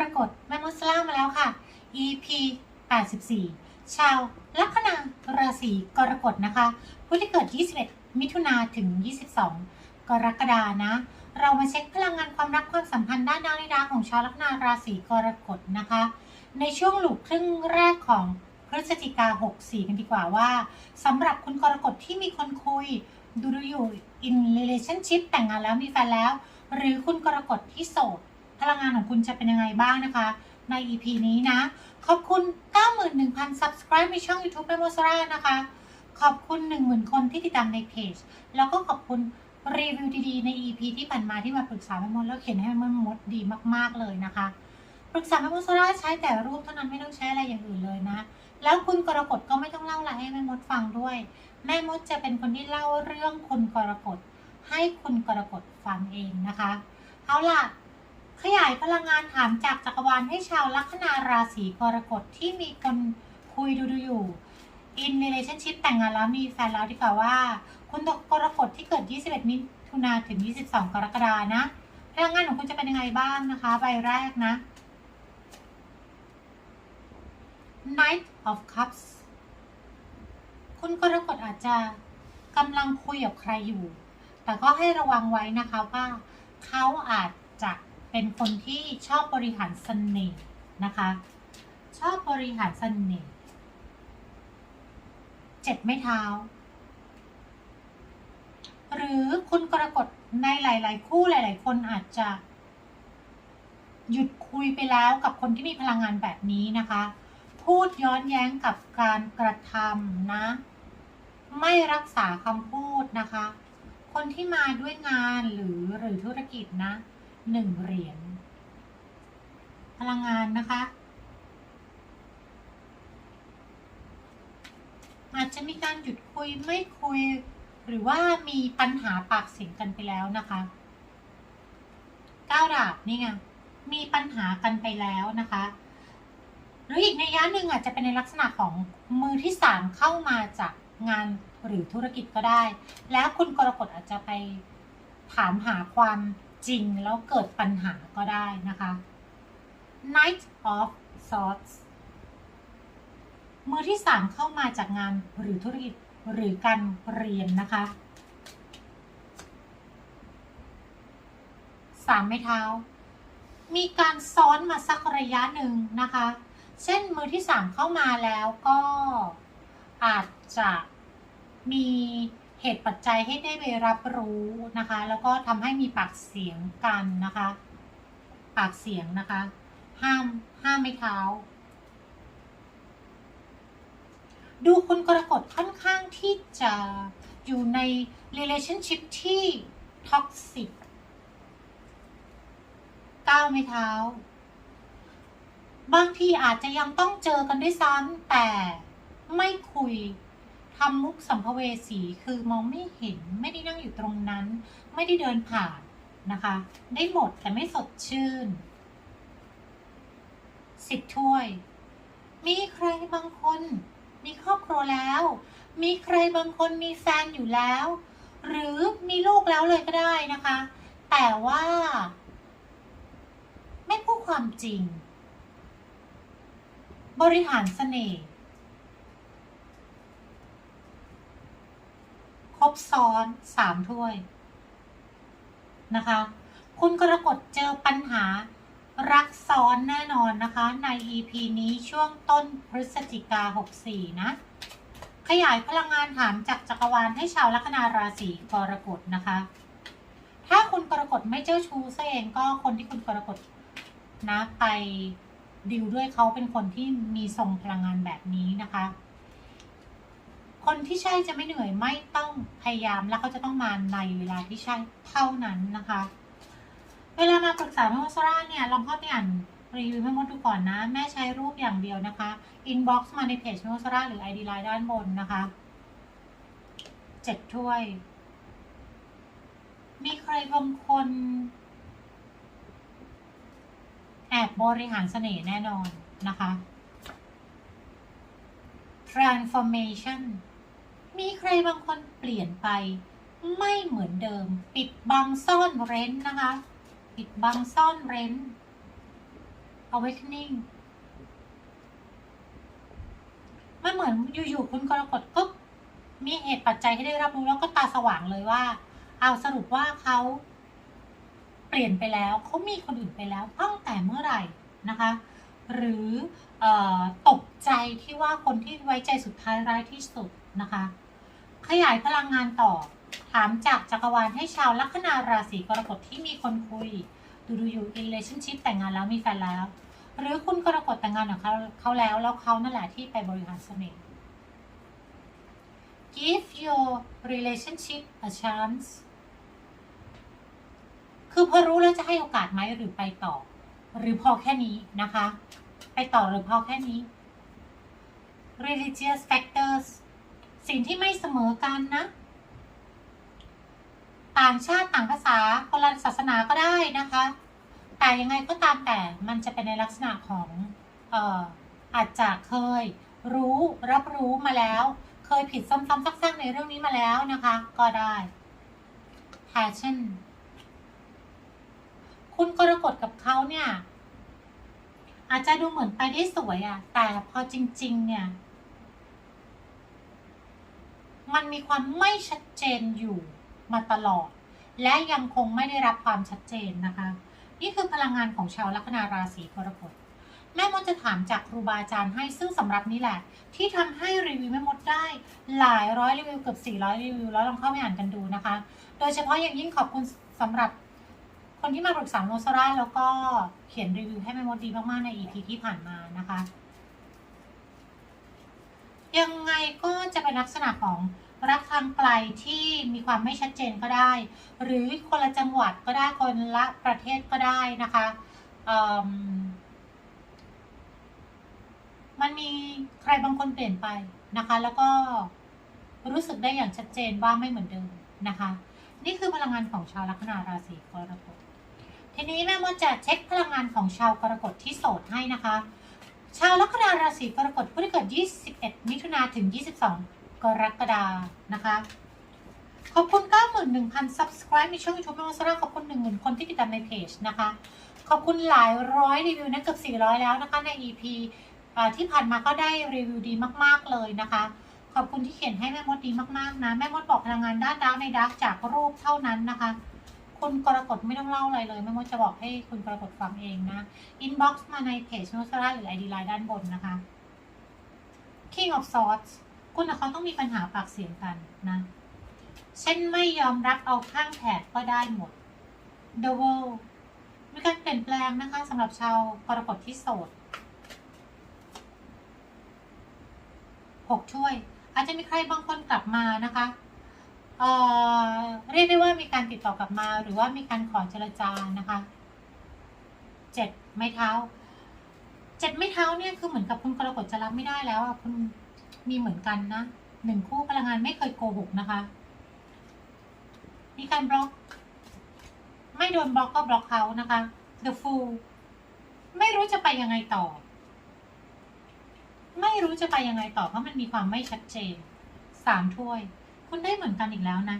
รกฎแม่มดสล่ามาแล้วค่ะ EP 84 ชาวลัคนาราศีกรกฎนะคะ ผู้ที่เกิด 21 มิถุนาถึง 22 กรกฎานะ เรามาเช็คพลังงานความรักความสัมพันธ์ด้านดาวในดาของชาวลัคนาราศีกรกฎนะคะ ในช่วงหลูกครึ่งแรกของพฤศจิกา 64 กันดีกว่าว่าสำหรับคุณกรกฎที่มีคนคุย ดูดูอยู่ in relationship แต่งงานแล้วมีแฟนแล้ว หรือคุณกรกฎที่โสด พลังงานของคุณจะเป็นยังไงบ้างนะคะ ใน EP นี้นะ ขอบคุณ 91,000 subscribe ในช่อง YouTube แม่โมสรานะคะ ขอบคุณ 10,000 คนที่ติดตามในเพจ แล้วก็ขอบคุณรีวิวดีๆ ใน EP ที่ผ่านมาที่มาปรึกษาแม่มดแล้วเขียนให้แม่มดดีมากๆเลยนะคะปรึกษาแม่มดโซล่าใช้แต่รูปเท่านั้นไม่ต้องใช้อะไรอย่างอื่นเลยนะ แล้วคุณกรกฎก็ไม่ต้องเล่าอะไรให้แม่มดฟังด้วย แม่มดจะเป็นคนที่เล่าเรื่องคุณกรกฎให้คุณกรกฎฟังเองนะคะเอาล่ะ ขยายพลังงานถามจากจักรวาลให้ชาวลัคนาราศีกรกฎที่มีคนคุยดูดูอยู่ in relationship แต่งงานแล้วมีแฟนแล้วดีกว่าว่า คุณกรกฎที่เกิด 21 มิถุนาถึง 22 กรกฎานะ พลังงานของคุณจะเป็นยังไงบ้างนะคะ ใบแรกนะ Knight of Cups คุณกรกฎอาจจะกำลังคุยกับใครอยู่ แต่ก็ให้ระวังไว้นะคะว่าเขาอาจจะ เป็นคนที่ชอบบริหารเสน่ห์นะคะ ชอบบริหารเสน่ห์เจ็บไม่เท้า หรือคุณกรกฎในหลาย ๆ คู่หลาย ๆ คนอาจจะ หยุดคุยไปแล้วกับคนที่มีพลังงานแบบนี้นะคะ พูดย้อนแย้งกับการกระทำนะ ไม่รักษาคำพูดนะคะ คนที่มาด้วยงานหรือหรือธุรกิจนะ หนึ่งเหรียญพลังงานนะคะ อาจจะมีการหยุดคุยไม่คุย หรือว่ามีปัญหาปากเสียงกันไปแล้วนะคะก้าวดาบนี่ไงมีปัญหากันไปแล้วนะคะ หรืออีกในยะหนึ่งอาจจะเป็นในลักษณะของมือที่สามเข้ามาจากงานหรือธุรกิจก็ได้ แล้วคุณกรกฎอาจจะไปถามหาความ จริงแล้วเกิดปัญหาก็ได้นะคะ Knight of Swords มือที่สามเข้ามาจากงานหรือธุรกิจหรือการเรียนนะคะสามไม้เท้า มีการซ้อนมาสักระยะหนึ่งนะคะ เช่นมือที่สามเข้ามาแล้วก็อาจจะมี เหตุปัจจัยให้ได้ไปรับรู้นะคะ แล้วก็ทำให้มีปากเสียงกันนะคะ ปากเสียงนะคะ ห้ามห้ามไม่เท้าดูคุณกรกฎค่อนข้างที่จะอยู่ใน relationship ที่ toxic ก้าวไม่เท้า บางทีอาจจะยังต้องเจอกันด้วยซ้ำแต่ไม่คุย ทำมุกสัมภเวสีคือมองไม่เห็นไม่ได้นั่งอยู่ตรงนั้น ไม่ได้เดินผ่านนะคะ ได้หมดแต่ไม่สดชื่นสิบถ้วย มีใครบางคน มีครอบครัวแล้ว มีใครบางคนมีแฟนอยู่แล้ว หรือมีลูกแล้วเลยก็ได้นะคะ แต่ว่า ไม่พูดความจริง บริหารเสน่ห์คร บซ้อนสามถ้วยนะคะ คุณกรกฎเจอปัญหารักซ้อนแน่นอนนะคะ ใน EP นี้ช่วงต้นพฤศจิกา 64 นะ ขยายพลังงานถามจากจักรวาลให้ชาวลัคนาราศีกรกฎนะคะ ถ้าคุณกรกฎไม่เจ้าชู้ซะเองก็คนที่คุณกรกฎนะไปดิวด้วยเขาเป็นคนที่มีทรงพลังงานแบบนี้นะคะ คนที่ใช่จะไม่เหนื่อยไม่ต้องพยายามแล้วเขาจะต้องมาในเวลาที่ใช่เท่านั้นนะคะ เวลามาปรึกษาแม่มดซาร่าเนี่ยลองเข้าไปอ่านรีวิวแม่มดดูก่อนนะ แม่ใช้รูปอย่างเดียวนะคะ inbox มาในเพจแม่มดซาร่าหรือ ID Line ด้านบนนะคะเจ็ดถ้วย มีใครบางคนแอบบริหารเสน่ห์แน่นอนนะคะ transformation มีใครบางคนเปลี่ยนไป ไม่เหมือนเดิม ปิดบังซ่อนเร้นนะคะ ปิดบังซ่อนเร้น awakening มันเหมือนอยู่ๆคุณกรกฎก็มีเหตุปัจจัยให้ได้รับรู้แล้วก็ตาสว่างเลยว่า เอาสรุปว่าเขาเปลี่ยนไปแล้วเขามีคนอื่นไปแล้วตั้งแต่เมื่อไหร่นะคะ หรือออตกใจที่ว่าคนที่ไว้ใจสุดท้ายร้ายที่สุดนะคะ ขยายพลังงานต่อ ถามจากจักรวาลให้ชาวลัคนาราศีกรกฎที่มีคนคุย ดูดูอยู่ in relationship แต่งงานแล้วมีแฟนแล้ว หรือคุณกรกฎแต่งงานกับเขาเขาแล้วแล้วเขานั่นแหละที่ไปบริหารเสน่ห์ give your relationship a chance คือพอรู้แล้วจะให้โอกาสไหมหรือไปต่อ หรือพอแค่นี้นะคะ ไปต่อหรือพอแค่นี้ religious factors สิ่งที่ไม่เสมอกันนะ ต่างชาติต่างภาษาคนละศาสนาก็ได้นะคะ แต่ยังไงก็ตามแต่มันจะเป็นในลักษณะของเอ่ออาจจะเคยรู้รับรู้มาแล้ว เคยผิดซ้ำๆซักๆในเรื่องนี้มาแล้วนะคะ ก็ได้ passion คุณกรกฎกับเขาเนี่ย อาจจะดูเหมือนไปได้สวยอะแต่พอจริง ๆ เนี่ย มันมีความไม่ชัดเจนอยู่มาตลอด และยังคงไม่ได้รับความชัดเจนนะคะ นี่คือพลังงานของชาวลัคนาราศีกรกฎแม่มดจะถามจากครูบาอาจารย์ให้ซึ่งสำหรับนี้แหละ ที่ทำให้รีวิวแม่มดได้ หลายร้อยรีวิวเกือบ 400 รีวิวแล้วลองเข้าไปอ่านกันดูนะคะ โดยเฉพาะอย่างยิ่งขอบคุณสำหรับคนที่มาปรึกษาโนซาร่าแล้วก็เขียนรีวิวให้แม่มดดีมาก ๆ ใน EP ที่ผ่านมานะคะ ยังไงก็ จะเป็นลักษณะของรักทางไกลที่มีความไม่ชัดเจนก็ได้ หรือคนละจังหวัดก็ได้คนละประเทศก็ได้นะคะมมันมีใครบางคนเปลี่ยนไปนะคะ แล้วก็รู้สึกได้อย่างชัดเจนว่าไม่เหมือนเดิมนะคะ นี่คือพลังงานของชาวลัคนาราศีกรกฎทีนี้แม่มดจะเช็คพลังงานของชาวกรกฎที่โสดให้นะคะ ชาวลัคนาราศีกรกฎผู้ที่เกิด 21 มิถุนาถึง 22 กรกฎานะคะ ขอบคุณ 91,000 subscribe ในช่อง YouTube ม่มดสราขอบคุณ 10,000 คนที่ติดตามในเพจนะคะ ขอบคุณหลายร้อยรีวิวนะเกือบ 400 แล้วนะคะใน EP ที่ผ่านมาก็ได้รีวิวดีมาก ๆ เลยนะคะ ขอบคุณที่เขียนให้แม่มดดีมาก ๆ นะ แม่มดบอกพลังงานด้านดาร์กในดาร์กจากรูปเท่านั้นนะคะ คุณกรกฎไม่ต้องเล่าอะไรเลยแม่มดจะบอกให้คุณกรกฎฟังเองนะอินบ็อกซ์มาในเพจโนสราหรือ ID ไลน์ด้านบนนะคะ King of Swords คุณกับเขาต้องมีปัญหาปากเสียงกันนะเช่นไม่ยอมรับเอาข้างแผดก็ได้หมด The World มีการเปลี่ยนแปลงนะคะสำหรับชาวกรกฎที่โสดหกช่วย อาจจะมีใครบางคนกลับมานะคะ เรียกได้ว่ามีการติดต่อกลับมา หรือว่ามีการขอเจรจานะคะเจ็ดไม้เท้าเจ็ดไม้เท้าเนี่ยคือเหมือนกับคุณกรกฎจะรับไม่ได้แล้วอะคุณมีเหมือนกันนะหนึ่งคู่พลังงานไม่เคยโกหกนะคะ มีการบล็อก ไม่โดนบล็อกก็บล็อกเขานะคะ The Fool ไม่รู้จะไปยังไงต่อ ไม่รู้จะไปยังไงต่อเพราะมันมีความไม่ชัดเจนสามถ้วย คุณได้เหมือนกันอีกแล้วนะ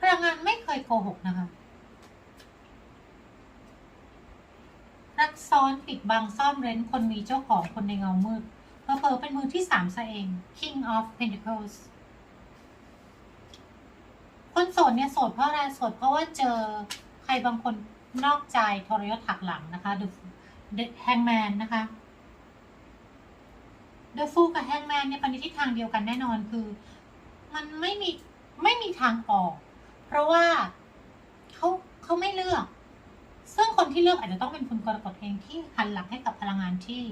พลังงานไม่เคยโกหกนะคะ รักซ้อนปิดบังซ่อนเร้นคนมีเจ้าของคนในเงามืดเพอเพอๆเป็นมือที่สามซะเอง King of Pentacles คนโสดเนี่ยโสดเพราะอะไรโสดเพราะว่าเจอใครบางคนนอกใจทรยศหักหลังนะคะ The The Hangman นะคะ The Fool กับ Hangman เนี่ยไปในทิศทางเดียวกันแน่นอนคือ มันไม่มีไม่มีทางออก เพราะว่าเขาเขาไม่เลือก ซึ่งคนที่เลือกอาจจะต้องเป็นคุณกรกฎเองที่หันหลังให้กับพลังงานที่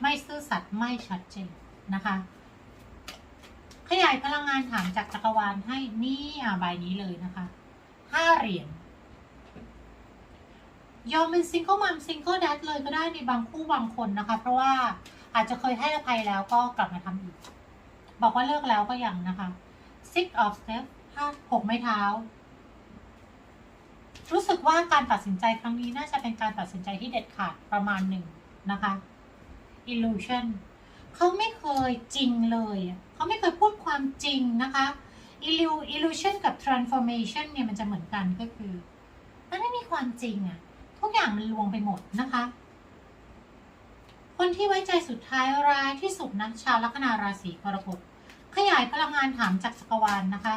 ไม่ซื่อสัตย์ไม่ชัดเจนนะคะ ขยายพลังงานถามจากจักรวาลให้นี่อะใบนี้เลยนะคะห้าเหรียญยอมเป็นซิงเกิลมัมซิงเกิลแดดเลยก็ได้ในบางคู่บางคนนะคะ เพราะว่า อาจจะเคยให้อภัยแล้วก็กลับมาทำอีก บอกว่าเลิกแล้วก็ยังนะคะ six of steps ห้าหกไม้เท้า รู้สึกว่าการตัดสินใจครั้งนี้น่าจะเป็นการตัดสินใจที่เด็ดขาดประมาณหนึ่งนะคะ illusion เขาไม่เคยจริงเลย เขาไม่เคยพูดความจริงนะคะ illusion กับ transformation เนี่ยมันจะเหมือนกันก็คือ มันไม่มีความจริงอะทุกอย่างมันลวงไปหมดนะคะ คนที่ไว้ใจสุดท้ายร้ายที่สุดนะชาวลัคนาราศีกรกฎขยายพลังงานถามจากจักรวาลนนะคะ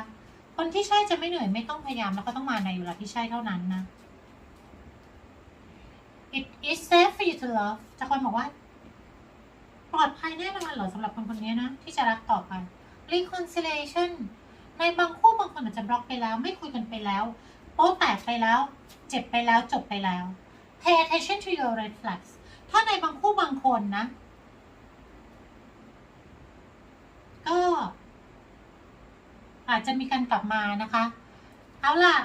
คนที่ใช่จะไม่เหนื่อยไม่ต้องพยายามแล้วก็ต้องมาในเวลาที่ใช่เท่านั้นนะ it is safe for you to love จากคนบอกว่า ปลอดภัยแน่นอนเหรอสำหรับคนคนนี้นะ ที่จะรักต่อไป reconciliation ในบางคู่บางคนอาจจะบล็อกไปแล้ว ไม่คุยกันไปแล้ว โป๊แตกไปแล้ว เจ็บไปแล้วจบไปแล้ว pay attention to your red flags ถ้าในบางคู่บางคนนะ ก็ อาจจะมีการกลับมานะคะ เอาล่ะ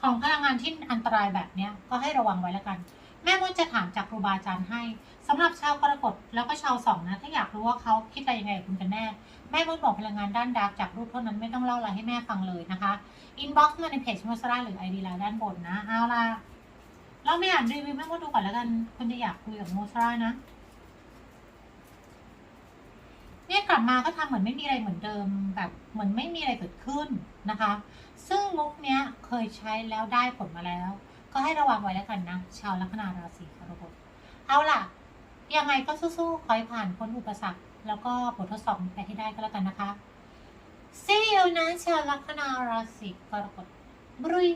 ของพลังงานที่อันตรายแบบเนี้ย ก็ให้ระวังไว้แล้วกัน แม่มดจะถามจากครูบาอาจารย์ให้สำหรับชาวกรกฎแล้วก็ชาวสองนะถ้าอยากรู้ว่าเขาคิดอะไรยังไงกับคุณกันแน่ แม่มดบอกพลังงานด้านดาร์กจากรูปเท่านั้นไม่ต้องเล่าอะไรให้แม่ฟังเลยนะคะอินบ็อกซ์มาในเพจมัสราหรือไอดีไลน์ด้านบนนะเอาล่ะ เราไม่อ่านรีวิวแม่มดดูก่อนแล้วกันคุณจะอยากคุยกับโมสรานะ เนี่ยกลับมาก็ทำเหมือนไม่มีอะไรเหมือนเดิมแบบเหมือนไม่มีอะไรเกิดขึ้นนะคะ ซึ่งมุกเนี้ยเคยใช้แล้วได้ผลมาแล้ว ก็ให้ระวังไว้แล้วกันนะชาวลัคนาราศีกรกฎเอาล่ะ ยังไงก็สู้ๆคอยผ่านพ้นอุปสรรค แล้วก็บททดสอบไปให้ได้ก็แล้วกันนะคะ See you นะชาวลัคนาราศีกรกฎบรุย